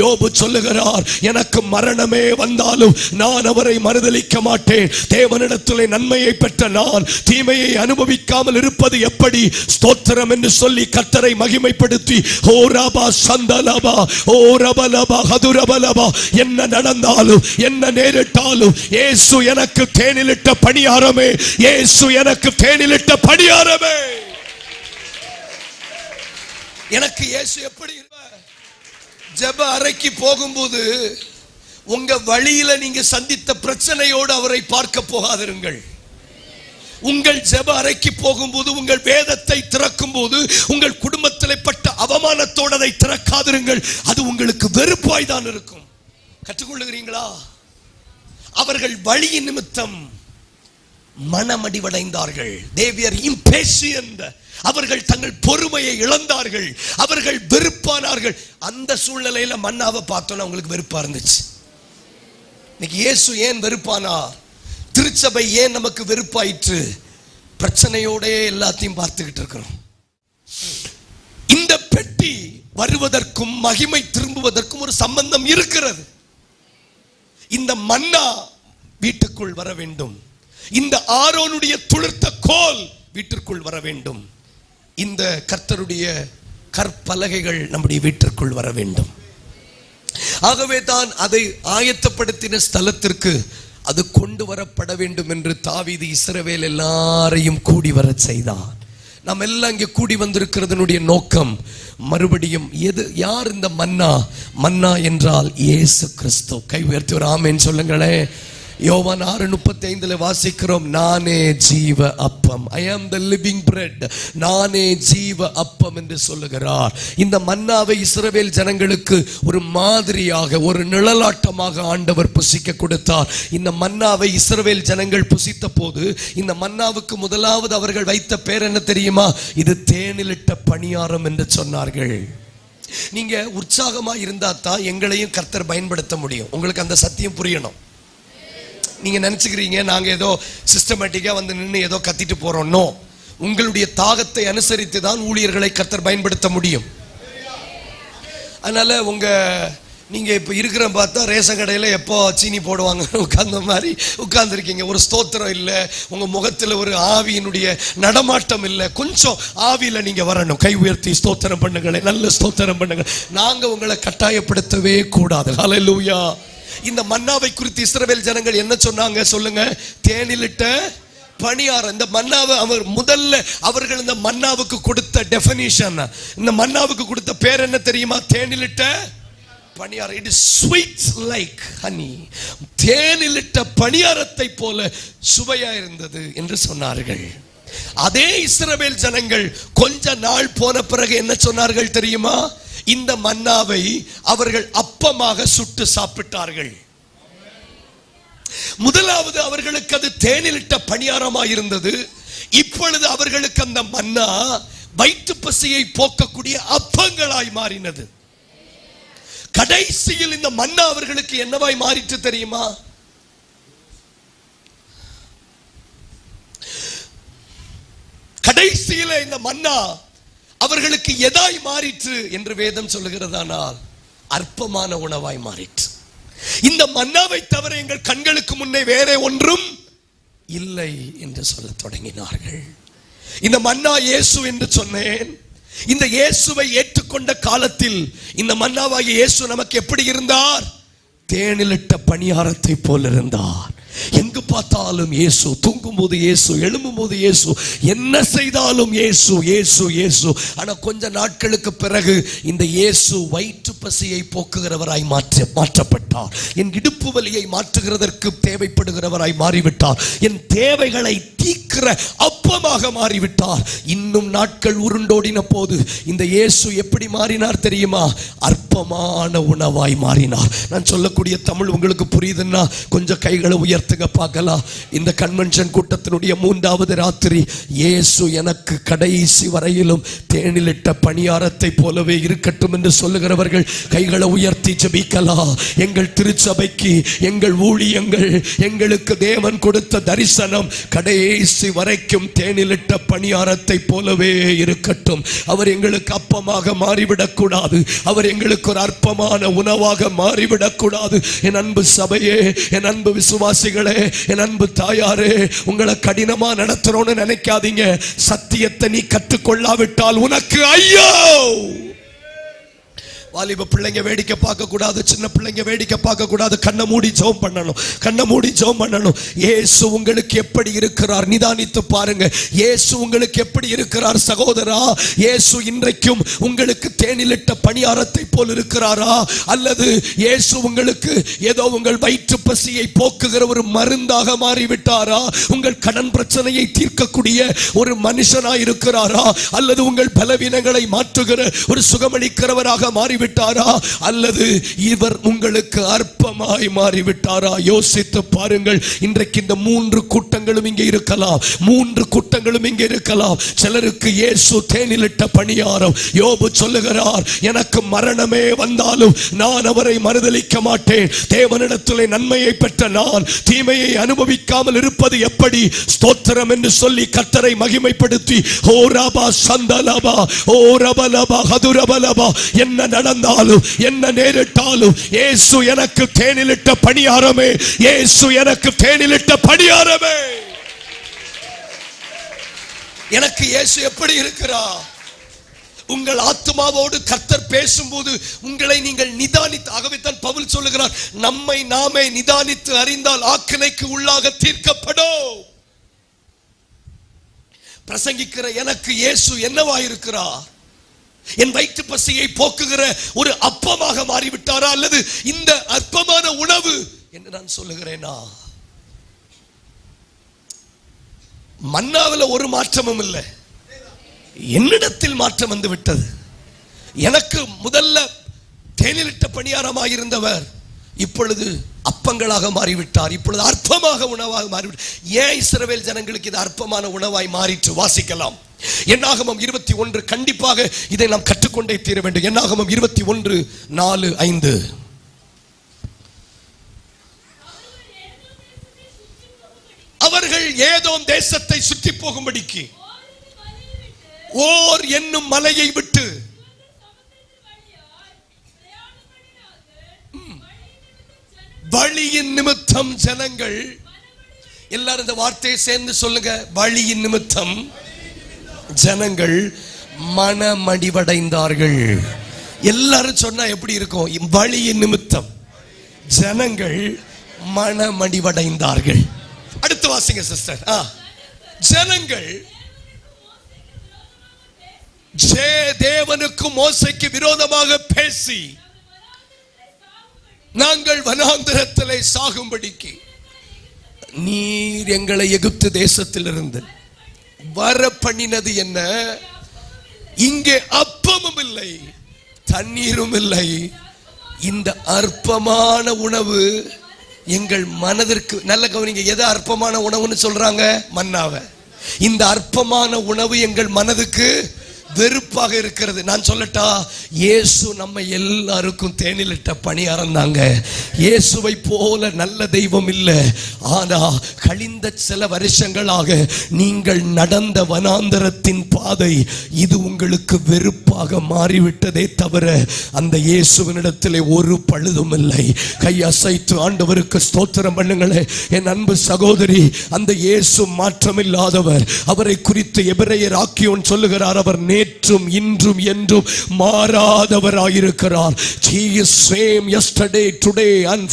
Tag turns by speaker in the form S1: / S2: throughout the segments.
S1: யோபு சொல்லுகிறார் எனக்கு மரணமே வந்தாலும் நான் அவரை மறுதளிக்க மாட்டேன். தேவனிடத்திலே நன்மையை பெற்ற நான் தீமையை அனுபவிக்காமல் இருப்பது எப்படி? ஸ்தோத்திரம் என்று சொல்லி கத்தரை மகிமைப்படுத்தி ஓ ரபா சந்தலபா ஓ ரபலபா ஹதுரபலபா என்ன நடந்தாலும் என்ன நேரிட்டாலும் ஏசு எனக்கு தேனிலிட்ட பணியாரமே ஏசு எனக்கு தேனிலிட்ட பணியாரமே. எனக்கு இயேசு எப்படி இருப்பார்? ஜெப அறைக்கு போகும்போது உங்க வழியில நீங்க சந்தித்த பிரச்சனையோடு அவரை பார்க்க போகாதிருங்கள். உங்கள் ஜெப அறைக்கு போகும்போது உங்கள் வேதத்தை திறக்கும் போது உங்கள் குடும்பத்தில் பட்ட அவமானத்தோடு அதை திறக்காதிருங்கள். அது உங்களுக்கு வெறுப்பாய் தான் இருக்கும். கற்றுக்கொள்ளுகிறீங்களா? அவர்கள் வழியின் நிமித்தம் மனமடிவடைந்தார்கள். தேவியர் impatient. அவர்கள் தங்கள் பொறுமையை இழந்தார்கள். அவர்கள் வெறுப்பானார்கள். அந்த சூழ்நிலையில மன்னாவை பார்த்தோன்னா அவங்களுக்கு வெறுப்பா இருந்துச்சு. இன்னைக்கு இயேசு ஏன் வெறுப்பானார் திருச்சபை ஏன் நமக்கு வெறுப்பாயிற்று? பிரச்சனையோடே எல்லாத்தையும் பார்த்துக்கிட்டு இருக்கிறோம். இந்த பெட்டி வருவதற்கும் மகிமை திரும்புவதற்கும் ஒரு சம்பந்தம் இருக்கிறது. இந்த மன்னா வீட்டுக்குள் வர வேண்டும். இந்த ஆரோனுடைய துளிர்த்த கோல் வீட்டிற்குள் வர வேண்டும். இந்த கர்த்தருடைய கற்பலகைகள் நம்முடைய வீட்டிற்குள் வர வேண்டும். ஆகவே தான் அதை ஆயத்தப்படுத்தின ஸ்தலத்திற்கு அது கொண்டு வரப்பட வேண்டும் என்று தாவிது இஸ்ரவேல் எல்லாரையும் கூடி வர செய்தான் நாம் எல்லாம் இங்கே கூடி வந்திருக்கிறதனுடைய நோக்கம் மறுபடியும் எது யார் இந்த மன்னா? மன்னா என்றால் இயேசு கிறிஸ்து. கை உயர்த்தி ஒரு ஆமேன்னு சொல்லுங்களேன். யோவான் ஆறு முப்பத்தி ஐந்துல வாசிக்கிறோம் நானே ஜீவ அப்பம் ஐ ஆம் த லிவிங் பிரெட் நானே ஜீவ அப்பம் என்று சொல்லுகிறார். இந்த மன்னாவை இஸ்ரவேல் ஜனங்களுக்கு ஒரு மாதிரியாக ஒரு நிழலாட்டமாக ஆண்டவர் புசிக்க கொடுத்தார். இந்த மன்னாவை இஸ்ரவேல் ஜனங்கள் புசித்த போது இந்த மன்னாவுக்கு முதலாவது அவர்கள் வைத்த பேர் என்ன தெரியுமா? இது தேனிலிட்ட பணியாரம் என்று சொன்னார்கள். நீங்க உற்சாகமா இருந்தா தான் எங்களையும் கர்த்தர் பயன்படுத்த முடியும். உங்களுக்கு அந்த சத்தியம் புரியணும். நீங்க நினைச்சுக்கிறீங்க நாங்க ஏதோ சிஸ்டமேட்டிக்கா வந்து நின்று ஏதோ கத்திட்டு போறோம். நோ உங்களுடைய தாகத்தை அனுசரித்து தான் ஊழியர்களை கத்தர் பயன்படுத்த முடியும். அதனால உங்க நீங்க இப்ப இருக்கிற பார்த்தா ரேஷன் கடையில எப்போ சீனி போடுவாங்க? உட்கார்ந்த மாதிரி உட்கார்ந்துருக்கீங்க. ஒரு ஸ்தோத்திரம் இல்லை. உங்க முகத்துல ஒரு ஆவியினுடைய நடமாட்டம் இல்லை. கொஞ்சம் ஆவியில நீங்க வரணும். கை உயர்த்தி ஸ்தோத்திரம் பண்ணுங்களேன். நல்ல ஸ்தோத்திரம் பண்ணுங்க. நாங்க உங்களை கட்டாயப்படுத்தவே கூடாது. ஹalleluya இந்த மன்னாவை குறித்து இஸ்ரவேல் ஜனங்கள் என்ன சொன்னாங்க சொல்லுங்க? தேனிலிட்ட பணியாரம். இந்த மன்னாவை அவர் முதல்ல அவர்கள் இந்த மன்னாவுக்கு கொடுத்த டெஃபனிஷன் இந்த மன்னாவுக்கு கொடுத்த பேர் என்ன தெரியுமா? தேனிலிட்ட பணியாரம். It is sweet like honey தேனிலிட்ட பணியாரத்தை போல சுவையா இருந்தது என்று சொன்னார்கள். அதே இஸ்ரவேல் ஜனங்கள் கொஞ்ச நாள் போன பிறகு என்ன சொன்னார்கள் தெரியுமா? இந்த மன்னாவை அவர்கள் அப்பமாக சுட்டு சாப்பிட்டார்கள். முதலாவது அவர்களுக்கு அது தேனிலிட்ட பணியாரமாக இருந்தது. இப்பொழுது அவர்களுக்கு அந்த மன்னா வயிற்று பசியை போக்கக்கூடிய அப்பங்களாய் மாறினது. கடைசியில் இந்த மன்னா அவர்களுக்கு என்னவாய் மாறிட்டு தெரியுமா? கடைசியில் இந்த மன்னா அவர்களுக்கு எதாய் மாறிற்று என்று வேதம் சொல்லுகிறதானால் அற்பமான உணவாய் மாறிற்று. இந்த மன்னாவை தவிர எங்கள் கண்களுக்கு முன்னே வேற ஒன்றும் இல்லை என்று சொல்ல தொடங்கினார்கள். இந்த மன்னா இயேசு என்று சொன்னேன். இந்த இயேசுவை ஏற்றுக்கொண்ட காலத்தில் இந்த மன்னாவாகிய இயேசு நமக்கு எப்படி இருந்தார்? தேனிலிட்ட பணியாரத்தை போல இருந்தார். எங்கு பார்த்தாலும் இயேசு தூங்கும் போது இயேசு எழும்பும் போது இயேசு என்ன செய்தாலும் இயேசு இயேசு இயேசு. ஆனால் கொஞ்ச நாட்களுக்கு பிறகு இந்த இயேசு வயிற்று பசியை போக்குகிறவராய் மாற்ற மாற்றப்பட்டார். என் இடுப்பு வலியை மாற்றுகிறதற்கு தேவைப்படுகிறவராய் மாறிவிட்டார். என் தேவைகளை தீக்கிற அப்பமாக மாறிவிட்டார். இன்னும் நாட்கள் உருண்டோடின போது இந்த இயேசு எப்படி மாறினார் தெரியுமா? அற்பமான உணவாய் மாறினார். நான் சொல்லக்கூடிய தமிழ் உங்களுக்கு புரியுதுன்னா கொஞ்சம் கைகளை உயர்த்துங்க பார்க்கலாம் இந்த கன்வென்ஷன் கூட்டத்தினுடைய மூன்றாவது ராத்திரி இயேசு எனக்கு கடைசி வரையிலும் தேனிலிட்ட பணியாரத்தை போலவே இருக்கட்டும் என்று சொல்லுகிறவர்கள் கைகளை உயர்த்தி ஜெபிக்கலாம் எங்கள் திருச்சபைக்கு எங்கள் ஊழியங்கள் எங்களுக்கு தேவன் கொடுத்த தரிசனம் கடைசி வரைக்கும் தேனிலிட்ட பணியாரத்தை போலவே இருக்கட்டும். அவர் எங்களுக்கு அப்பமாக மாறிவிடக் கூடாது அவர் எங்களுக்கு ஒரு அற்பமான உணவாக மாறிவிடக் கூடாது என் அன்பு சபையே என் அன்பு விசுவாசிகளே என் அன்பு தாயாரே உங்களை கடினமா நடத்துறோம்னு நினைக்காதீங்க. சத்தியத்தை நீ கற்றுக்கொள்ளாவிட்டால் உனக்கு ஐயோ! வாலிப பிள்ளைங்க வேடிக்கை பார்க்க கூடாது சின்ன பிள்ளைங்க வேடிக்கை பார்க்க கூடாது கண்ணை மூடி ஜோம் பண்ணணும் கண்ணை மூடி ஜோம் பண்ணணும். ஏசு உங்களுக்கு எப்படி இருக்கிறார்? நிதானித்து பாருங்க. ஏசு உங்களுக்கு எப்படி இருக்கிறார் சகோதரா? ஏசு இன்றைக்கும் உங்களுக்கு தேனிலிட்ட பணியாரத்தை போல் இருக்கிறாரா? அல்லது இயேசு உங்களுக்கு ஏதோ உங்கள் வயிற்று பசியை போக்குகிற ஒரு மருந்தாக மாறிவிட்டாரா? உங்கள் கடன் பிரச்சனையை தீர்க்கக்கூடிய ஒரு மனுஷனாய் இருக்கிறாரா அல்லது உங்கள் பலவீனங்களை மாற்றுகிற ஒரு சுகமளிக்கிறவராக மாறிவிட்டார்? அல்லது இவர் உங்களுக்கு அற்பமாய் மாறிவிட்டாரா? யோசித்து பாருங்கள். இன்றைக்கு இந்த மூன்று கூட்டங்களும் இங்கே இருக்கலாம். மூன்று கூட்டங்களும் இங்கே இருக்கலாம். சிலருக்கு இயேசு தேனிலிட்ட பணியாரம். யோபு சொல்லுகிறார் எனக்கு மரணமே வந்தாலும் நான் அவரை மறுதளிக்க மாட்டேன். தேவனிடத்திலே நன்மையை பெற்ற நான் தீமையை அனுபவிக்காமல் இருப்பது எப்படி? ஸ்தோத்திரம் என்று சொல்லி கத்தரை மகிமைப்படுத்தி ஓ ரபா சந்தலபா ஓ ரபலபா ஹதுரபலபா என்ன நடந்தாலும் என்ன நேரிட்டாலும் இயேசு எனக்கு தேனிலிட்ட பணியாரமே இயேசு எனக்கு தேனிலிட்ட பணியாரமே. எனக்கு இயேசு எப்படி இருக்கிறா? உங்கள் ஆத்மாவோடு கர்த்தர் பேசும்போது உங்களை நீங்கள் நிதானித்து ஆகவே தான் பவுல் சொல்லுகிறார் நம்மை நாமே நிதானித்து அறிந்தால் ஆக்கினைக்கு உள்ளாக தீர்க்கப்படும். பிரசங்கிக்கிற எனக்கு இயேசு என்னவா இருக்கிறார் என் வயிற்று பசியை போக்குகிற ஒரு அப்பமாக மாறிவிட்டாரா அல்லது இந்த அற்பமான உணவு என்று நான் சொல்லுகிறேனா? மன்னாவில் ஒரு மாற்றமும் இல்லை. என்னிடத்தில் மாற்றம் வந்து விட்டது எனக்கு முதல்ல தேனிலிட்ட பணியாரமாக இருந்தவர் இப்பொழுது அப்பங்களாக மாறிவிட்டார். இப்பொழுது அற்பமாக உணவாக மாறிவிட்டார். ஏன் இஸ்ரவேல் ஜனங்களுக்கு இது அற்பமான உணவாய் மாறிற்று? வாசிக்கலாம். என்னாகமம் இருபத்தி ஒன்று கண்டிப்பாக இதை நாம் கற்றுக்கொண்டே தீர வேண்டும். என்னாகமம் இருபத்தி ஒன்று நாலு ஐந்து. அவர்கள் ஏதோ தேசத்தை சுற்றி போகும்படிக்கு ஓர் என்னும் மலையை விட்டு வழியின் நிமித்தம் ஜனங்கள் எல்லாரும் இந்த வார்த்தையை சேர்ந்து சொல்லுங்க. வழியின் நிமித்தம் ஜனங்கள் மனமடிவடைந்தார்கள். எல்லாரும் சொன்னா எப்படி இருக்கும்? வழியின் நிமித்தம். ஜனங்கள் மனமடிவடைந்தார்கள். அடுத்து வாசிங்க சிஸ்டர் ஆ. ஜனங்கள் ஜே தேவனுக்கு மோசைக்கு விரோதமாக பேசி நாங்கள் வனாந்திரத்திலே சாகும்படிக்கு நீர் எங்களை எகிப்து தேசத்திலிருந்து வர பண்ணினது என்ன? இங்கே அப்பமும் இல்லை தண்ணீரும் இல்லை. இந்த அற்பமான உணவு எங்கள் மனதிற்கு நல்ல கவனிங்க எதை அற்பமான உணவுன்னு சொல்றாங்க? மன்னாவை. இந்த அற்பமான உணவு எங்கள் மனதுக்கு வெறுப்பாக இருக்கிறது. நான் சொல்லட்டா இயேசு நம்ம எல்லாருக்கும் தேனிலிட்ட பணியாரம் தாங்க. இயேசுவை போல நல்ல தெய்வம் இல்லை. ஆனா கழிந்த சில வருஷங்களாக நீங்கள் நடந்த வனாந்தரத்தின் பாதை இது உங்களுக்கு வெறுப்பாக மாறிவிட்டதே தவிர அந்த இயேசுவினிடத்திலே ஒரு பழுதும் இல்லை. கை அசைத்து ஆண்டவருக்கு ஸ்தோத்திரம் பண்ணுங்களே. என் அன்பு சகோதரி அந்த இயேசு மாற்றமில்லாதவர். அவரை குறித்து எபிரையர் ஆக்கியோன் சொல்லுகிறார் அவர் நேற்றும் இன்றும் என்றும் மாறாதவராயிருக்கிறார். He is same yesterday today and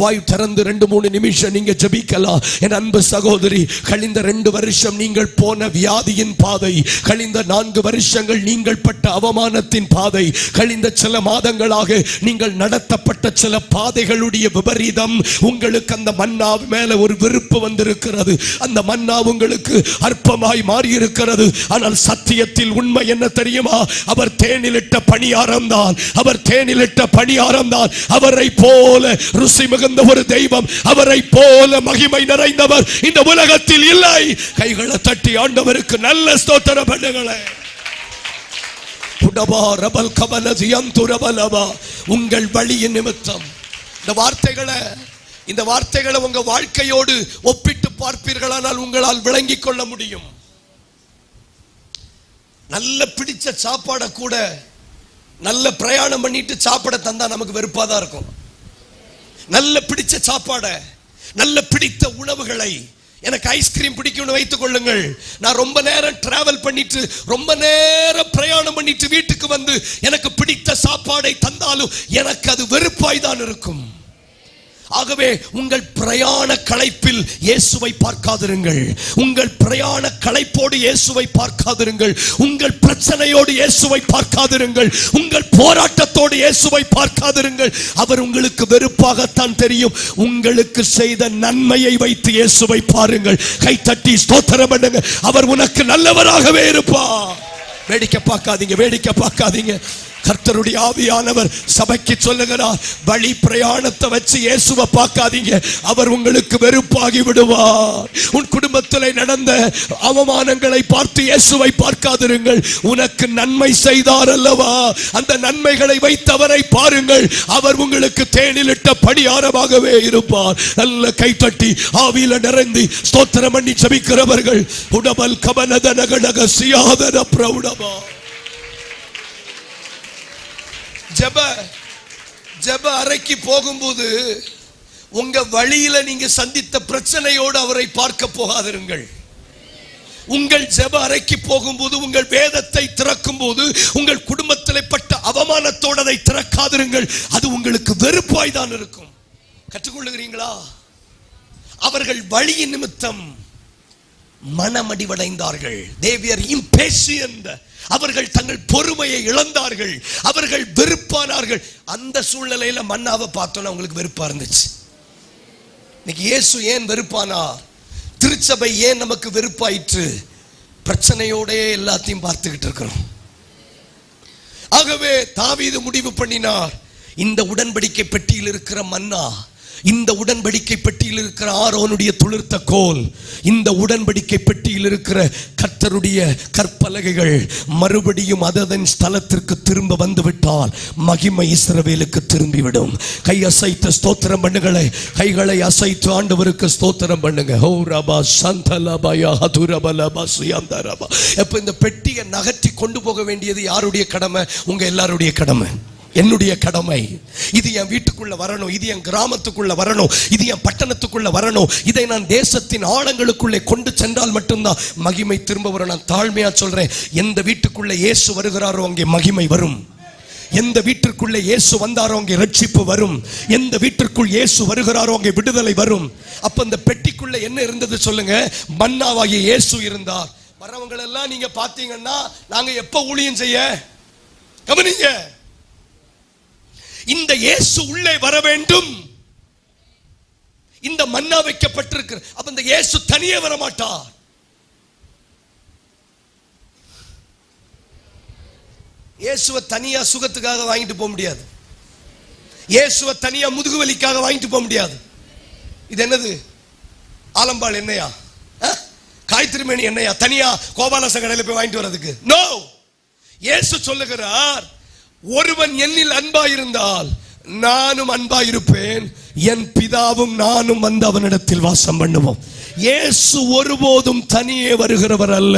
S1: வாய் திறந்து ரெண்டு மூணு நிமிஷம் நீங்க ஜபிக்கலாம். என் அன்பு சகோதரி கழிந்த ரெண்டு வருஷம் நீங்கள் போன வியாதியின் பாதை கழிந்த நான்கு வருஷங்கள் நீங்கள் பட்ட அவமானத்தின் பாதை கழிந்த சில மாதங்களாக நீங்கள் நடத்தப்பட்ட சில பாதைகளுடைய விபரீதம் உங்களுக்கு அந்த மன்னா மேல ஒரு வெறுப்பு வந்திருக்கிறது. அந்த மன்னா உங்களுக்கு அற்பமாய் மாறியிருக்கிறது. ஆனால் சத்தியத்தில் உண்மை என்ன தெரியுமா? அவர் தேனிலிட்ட பணியாரம் தான். அவர் தேனிலிட்ட பணியாரம் தான். அவரை போல ருசி மிகுந்த ஒரு தெய்வம் அவரை போல மகிமை நிறைந்தவர் இந்த உலகத்தில் இல்லை. கைகளை தட்டி ஆண்டவருக்கு நல்ல ஸ்தோத்திர பண்ணுங்களே உங்கள் வழியின் நிமித்தம். இந்த வார்த்தைகளை இந்த வார்த்தைகளை உங்க வாழ்க்கையோடு ஒப்பிட்டு பார்ப்பீர்களானால் உங்களால் விளங்கிக் கொள்ள முடியும். நல்ல பிடிச்ச சாப்பாடை கூட நல்ல பிரயாணம் பண்ணிட்டு சாப்பிட தந்தா நமக்கு வெறுப்பா தான் இருக்கும். நல்ல பிடிச்ச சாப்பாடை நல்ல பிடித்த உணவுகளை எனக்கு ஐஸ்கிரீம் பிடிக்கும்னு வைத்துக் கொள்ளுங்கள். நான் ரொம்ப நேரம் டிராவல் பண்ணிட்டு ரொம்ப நேரம் பிரயாணம் பண்ணிட்டு வீட்டுக்கு வந்து எனக்கு பிடித்த சாப்பாடை தந்தாலும் எனக்கு அது வெறுப்பாய் தான் இருக்கும். ஆகவே உங்கள் பிரயாண களைப்பில் இயேசுவை பார்க்காதிருங்கள். உங்கள் பிரயாண களைப்போடு இயேசுவை பார்க்காதிருங்கள். உங்கள் பிரச்சனையோடு இயேசுவை பார்க்காதிருங்கள். உங்கள் போராட்டத்தோடு இயேசுவை பார்க்காதிருங்கள். அவர் உங்களுக்கு வெறுப்பாகத்தான் தெரியும். உங்களுக்கு செய்த நன்மையை வைத்து இயேசுவை பாருங்கள். கை தட்டி ஸ்தோத்திரம் பண்ணுங்க. அவர் உனக்கு நல்லவராகவே இருப்பார். வேடிக்கை பார்க்காதீங்க வேடிக்கை பார்க்காதீங்க. கர்த்தருடைய ஆவியானவர் சபைக்கு சொல்லுகிறார் வழி பிரயாணத்தை வச்சு இயேசுவை பார்க்காதீங்க. அவர் உங்களுக்கு வெறுப்பாகி விடுவார். உன் குடும்பத்தில் நடந்த அவமானங்களை பார்த்து இயேசுவை பார்க்காதிருங்கள். உனக்கு நன்மை செய்தார் அல்லவா? அந்த நன்மைகளை வைத்தவரை பாருங்கள். அவர் உங்களுக்கு தேனிலிட்ட படியாரமாகவே இருப்பார். நல்ல கைத்தட்டி ஆவியில நிறைந்து ஸ்தோத்திரம் பண்ணி ஜெபிக்கிறவர்கள் உடமல் கமனத நகநக சியாதன பிரௌடமா. ஜெப ஜெப அறைக்கு போகும்போது உங்க வழியில நீங்க சந்தித்த பிரச்சனையோடு அவரை பார்க்க போகாதிருங்கள். உங்கள் ஜெப அறைக்கு போகும்போது உங்கள் வேதத்தை திறக்கும் போது உங்கள் குடும்பத்தில் பட்ட அவமானத்தோடு அதை திறக்காதிருங்கள். அது உங்களுக்கு வெறுப்பாய் தான் இருக்கும். கற்றுக்கொள்ளுகிறீங்களா? அவர்கள் வழியின் நிமித்தம் மனமடிவடைந்தார்கள். தேவியர் இம்பேசியன் அவர்கள் தங்கள் பொறுமையை இழந்தார்கள். அவர்கள் வெறுப்பானார்கள். அந்த சூழ்நிலையில மன்னாவை பார்த்தோன்னா அவங்களுக்கு வெறுப்பா இருந்துச்சு. இன்னைக்கு இயேசு ஏன் வெறுப்பானா? திருச்சபை ஏன் நமக்கு வெறுப்பாயிற்று? பிரச்சனையோடயே எல்லாத்தையும் பார்த்துக்கிட்டு இருக்கிறோம். ஆகவே தாவீது முடிவு பண்ணினார். இந்த உடன்படிக்கை பெட்டியில் இருக்கிற மன்னா இந்த உடன்படிக்கை பெட்டியில் இருக்கிற ஆரோனுடைய துளிர்த்த கோல் இந்த உடன்படிக்கை பெட்டியில் இருக்கிற கர்த்தருடைய கற்பலகைகள் மறுபடியும் அததன் ஸ்தலத்திற்கு திரும்ப வந்துவிட்டால் மகிமை இஸ்ரவேலுக்கு திரும்பிவிடும். கை அசைத்த ஸ்தோத்திரம் பண்ணுங்களே. கைகளை அசைத்து ஆண்டவருக்கு ஸ்தோத்திரம் பண்ணுங்க. ஹோ ரபா சந்தலபயா சுயாந்த சுயந்தரபா இப்போ இந்த பெட்டியை நகர்த்தி கொண்டு போக வேண்டியது யாருடைய கடமை? உங்க எல்லாருடைய கடமை. என்னுடைய கடமை. இது என் வீட்டுக்குள்ள வரணும் இது என் கிராமத்துக்குள்ள வரணும் இது என் பட்டணத்துக்குள்ள வரணும். இதை நான் தேசத்தின் ஆழங்களுக்குள்ளே கொண்டு சென்றால் மட்டும்தான் மகிமை திரும்ப வரும் நான் தாழ்மையா சொல்றேன். எந்த வீட்டுக்குள்ள இயேசு வருகிறாரோ அங்கே மகிமை வரும். எந்த வீட்டிற்குள்ளே இயேசு வந்தாரோ அங்கே ரட்சிப்பு வரும். எந்த வீட்டிற்குள் இயேசு வருகிறாரோ அங்கே விடுதலை வரும். அப்ப அந்த பெட்டிக்குள்ள என்ன இருந்தது சொல்லுங்க? மன்னாவாகிய இயேசு இருந்தார். வரவங்களெல்லாம் நீங்க பார்த்தீங்கன்னா நாங்க எப்ப ஊழியம் செய்ய? கவனிங்க. இந்த இயேசு உள்ளே வர வேண்டும். இந்த மன்னா வைக்கப்பட்டிருக்கிற அப்ப இந்த இயேசு தனியே வர மாட்டார். இயேசுவை தனியா சுகத்துக்காக வாங்கிட்டு போக முடியாது. இயேசுவை தனியா முதுகு வலிக்காக வாங்கிட்டு போக முடியாது. இது என்னது? ஆலம்பாள் என்னையா? அஹ்? காய்த்திருமேனி என்னையா? தனியா கோபாலச கடையில் போய் வாங்கிட்டு வர்றதுக்கு. நோ இயேசு சொல்லுகிறார் ஒருவன் என்னில் அன்பாயிருந்தால் நானும் அன்பாயிருப்பேன். என் பிதாவும் நானும் வந்து அவனிடத்தில் வாசம் பண்ணுவோம். இயேசு ஒருபோதும் தனியே வருகிறவர் அல்ல.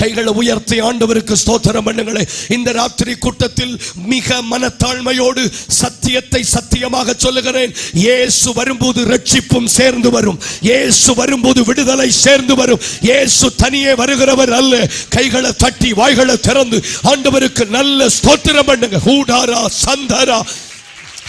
S1: கைகளை உயர்த்தி ஆண்டவருக்கு ஸ்தோத்திரம் பண்ணுங்களே. இந்த ராத்திரி கூட்டத்தில் மிக மனத்தாழ்மையோடு சத்தியத்தை சத்தியமாக சொல்லுகிறேன். இயேசு வரும்போது ரட்சிப்பும் சேர்ந்து வரும். இயேசு வரும்போது விடுதலை சேர்ந்து வரும். இயேசு தனியே வருகிறவர் அல்ல. கைகளை தட்டி வாய்களை திறந்து ஆண்டவருக்கு நல்ல ஸ்தோத்திரம் பண்ணுங்க. ஹூடாரா சந்தரா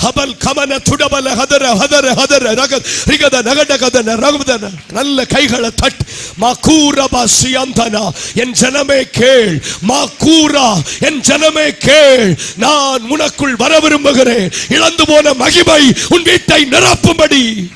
S1: ஹபல் கமன துடபல ஹதர ஹதர ஹதர ரக ரிகத நகட கதன ரகுதன. நல்ல கைகளை தட். மாக்கூரபா சியந்தனா. என் ஜனமே கேள். மாக்கூரா என் ஜனமே கேள். நான் உனக்குள் வர விரும்புகிறேன். இழந்து போன மகிமை உன் வீட்டை நிரப்பும்படி.